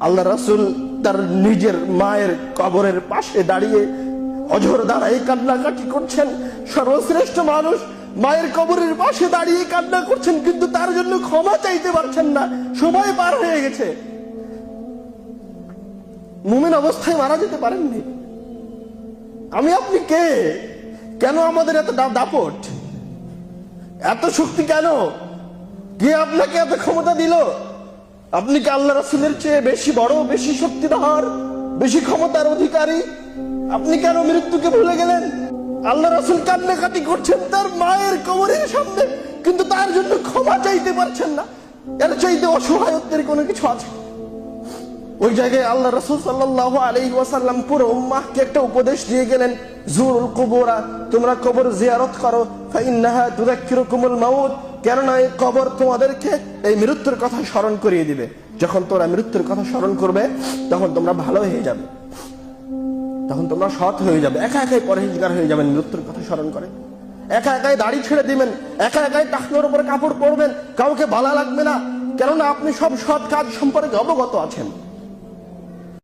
আল্লাহ রাসুল তার নিজের মায়ের কবরের পাশে দাঁড়িয়ে অঝর কান্নাকাটি করছেন। সর্বশ্রেষ্ঠ মানুষ মায়ের কবরের পাশে দাঁড়িয়ে কান্না করছেন, কিন্তু তার জন্য ক্ষমা চাইতে পারছেন না। সময় পার হয়ে গেছে। মুমিন অবস্থায় মারা যেতে পারেননি। আমি, আপনি কে? কেন আমাদের এত দাপট? এত শক্তি কেন? কে আপনাকে এত ক্ষমতা দিল? আপনি কি আল্লাহ রসুলের চেয়ে বেশি বড়, বেশি শক্তিধর, বেশি ক্ষমতার অধিকারী? আপনি কেন মৃত্যুকে ভুলে গেলেন? আল্লাহ রসুল কান্নাকাটি করছেন তার মায়ের কবরের সামনে, কিন্তু তার জন্য ক্ষমা চাইতে পারছেন না। এর চাইতে অসহায়ত্বের কোনো কিছু আছে? ওই জায়গায় আল্লাহ রসুল সাল্লাহ আলহি ওয়াসাল্লাম পুরো উম্মাহকে একটা উপদেশ দিয়ে গেলেন, জুরুল কুবুরা, তোমরা কবর জিয়ারত করো, ফাইন্নাহা তুযাক্কিরুকুমুল মাউত। কেননা এই কবর তোমাদেরকে এই মৃত্যুর কথা স্মরণ করিয়ে দিবে। যখন তোমরা মৃত্যুর কথা স্মরণ করবে, তখন তোমরা ভালো হয়ে যাবে। তখন তোমরা সৎ হয়ে যাবে। একা একাই পরহেজগার হয়ে যাবেন, মৃত্যুর কথা স্মরণ করে। একা একাই দাড়ি ছেড়ে দিবেন, একা একাই টাকনোর উপরে কাপড় পরবেন, কাউকে ভালো লাগবে না। কেননা আপনি সব সৎ কাজ সম্পর্কে অবগত আছেন।